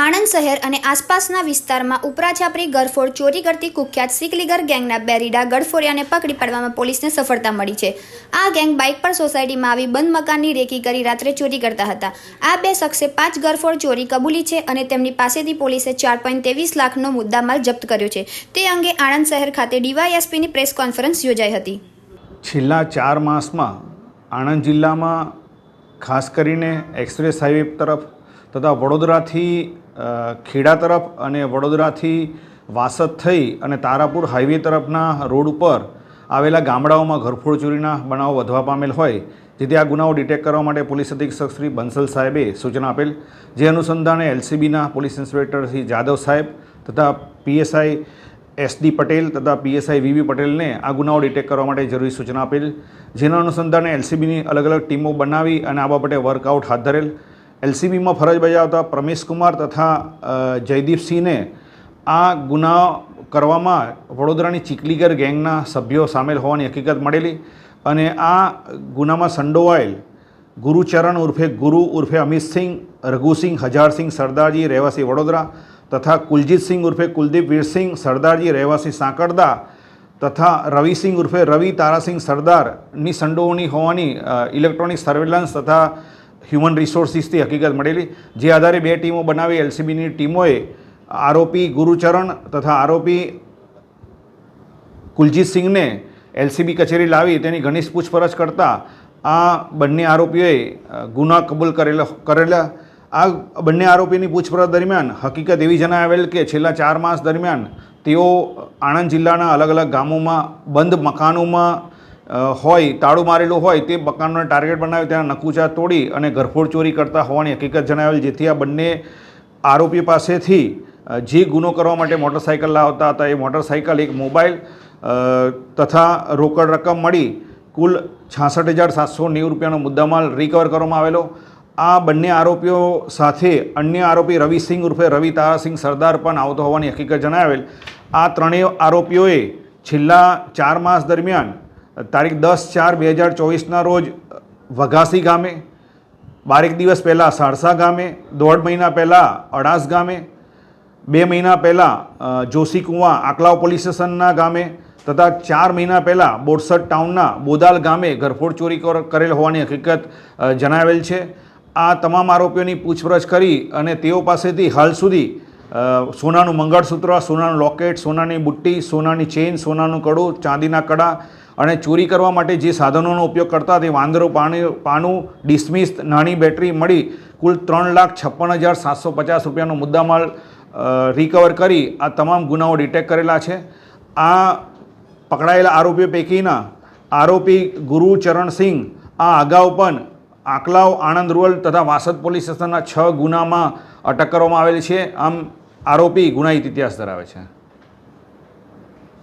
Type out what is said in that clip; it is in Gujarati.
આણંદ શહેર અને આસપાસના વિસ્તારમાં ઉપરાછાપરી, ગરફોડ, ચોરી કરતી કુખ્યાત સિકલીગર ગેંગના બેરીડા ગડફોડિયાને પકડી પાડવામાં પોલીસને સફળતા મળી છે. આ ગેંગ બાઇક પર સોસાયટીમાં આવી બંધ મકાનની રેકી કરી રાત્રે ચોરી કરતા હતા. આ બે શખ્સે પાંચ ગરફોડ, ચોરી કબૂલી છે અને તેમની પાસેથી પોલીસે ચાર પોઈન્ટ ત્રેવીસ લાખનો મુદ્દામાલ જપ્ત કર્યો છે. તે અંગે આણંદ શહેર ખાતે ડીવાયએસપીની પ્રેસ કોન્ફરન્સ યોજાઈ હતી. છેલ્લા ચાર માસમાં આણંદ જિલ્લામાં ખાસ કરીને એક્સપ્રેસ હાઈવે તરફ તથા વડોદરાથી ખેડા તરફ અને વડોદરાથી વાસદ થઈ અને તારાપુર હાઈવે તરફના રોડ ઉપર આવેલા ગામડાઓમાં ઘરફોડ ચોરીના બનાવો વધવા પામેલ હોય, જેથી આ ગુનાઓ ડિટેક્ટ કરવા માટે પોલીસ અધિક્ષક શ્રી બંસલ સાહેબે સૂચના આપેલ. જે અનુસંધાને એલસીબીના પોલીસ ઇન્સ્પેક્ટર શ્રી જાદવ સાહેબ તથા પીએસઆઈ એસડી પટેલ તથા પીએસઆઈ વીવી પટેલને આ ગુનાઓ ડિટેક્ટ કરવા માટે જરૂરી સૂચના આપેલ. જેના અનુસંધાને એલસીબીની અલગ અલગ ટીમો બનાવી અને આ બાબતે વર્કઆઉટ હાથ ધરેલ. એલસીબીમાં ફરજ બજાવતા પ્રમેશ કુમાર તથા જયદીપસિંહને આ ગુના કરવામાં વડોદરાની ચીકલીગર ગેંગના સભ્યો સામેલ હોવાની હકીકત મળેલી અને આ ગુનામાં સંડોવાયેલ ગુરુચરણ ઉર્ફે ગુરુ ઉર્ફે અમિતસિંહ રઘુસિંહ હજારસિંહ સરદારજી, રહેવાસી વડોદરા તથા કુલજીતસિંહ ઉર્ફે કુલદીપ વીરસિંહ સરદારજી, રહેવાસી સાંકળદા તથા રવિસિંહ ઉર્ફે રવિ તારાસિંહ સરદારની સંડોવણી હોવાની ઇલેક્ટ્રોનિક સર્વેલન્સ તથા હ્યુમન રિસોર્સિસથી હકીકત મળેલી. જે આધારે બે ટીમો બનાવી એલસીબીની ટીમોએ આરોપી ગુરુચરણ તથા આરોપી કુલજીતસિંહને એલસીબી કચેરી લાવી તેની ઘનિષ્ઠ પૂછપરછ કરતા આ બંને આરોપીઓએ ગુના કબૂલ કરેલા કરેલા. આ બંને આરોપીની પૂછપરછ દરમિયાન હકીકત એવી જણાવેલ કે છેલ્લા ચાર માસ દરમિયાન તેઓ આણંદ જિલ્લાના અલગ અલગ ગામોમાં, બંધ મકાનોમાં હોય, તાળું મારેલું હોય તે મકાનોને ટાર્ગેટ બનાવી ત્યાં નકુચા તોડી અને ઘરફોડ ચોરી કરતા હોવાની હકીકત જણાવેલ, જેથી આ બંને આરોપી પાસેથી જે ગુનો કરવા માટે મોટરસાઇકલ લાવતા હતા, એ મોટરસાઇકલ એક મોબાઈલ તથા રોકડ રકમ મળી, કુલ છાસઠ હજાર સાતસો નેવું રૂપિયાનો મુદ્દામાલ રિકવર કરવામાં આવેલો. આ બંને આરોપીઓ સાથે અન્ય આરોપી રવિસિંહ ઉર્ફે રવિ તારાસિંહ સરદાર પણ આવતો હોવાની હકીકત જણાવેલ. આ ત્રણેય આરોપીઓએ છેલ્લા ચાર માસ દરમિયાન તારીખ દસ ચાર બે હજાર ચોવીસના રોજ વઘાસી ગામે, બારેક દિવસ પહેલાં સારસા ગામે, દોઢ મહિના પહેલાં અડાસ ગામે, બે મહિના પહેલાં જોશી કુંવા આકલાવ પોલીસ સ્ટેશનના ગામે તથા ચાર મહિના પહેલાં બોરસદ ટાઉનના બોદાલ ગામે ઘરફોડ ચોરી કરેલ હોવાની હકીકત જણાવેલ છે. આ તમામ આરોપીઓની પૂછપરછ કરી અને તેઓ પાસેથી હાલ સુધી સોનાનું મંગળસૂત્ર, સોનાનું લોકેટ, સોનાની બુટ્ટી, સોનાની ચેઇન, સોનાનું કડું, ચાંદીના કડા અને ચોરી કરવા માટે જે સાધનોનો ઉપયોગ કરતા તે વાંદરો, પાણી, પાનું, ડિસમિસ, નાની બેટરી મળી કુલ ત્રણ લાખ છપ્પન હજાર સાતસો પચાસ રૂપિયાનો મુદ્દામાલ રિકવર કરી આ તમામ ગુનાઓ ડિટેક્ટ કરેલા છે. આ પકડાયેલા આરોપીઓ પૈકીના આરોપી ગુરુ ચરણસિંહ આ અગાઉ પણ આકલાવ, આણંદ રૂરલ તથા વાસદ પોલીસ સ્ટેશનના છ ગુનામાં અટક કરવામાં આવેલી છે. આમ આરોપી ગુનાહિત ઇતિહાસ ધરાવે છે.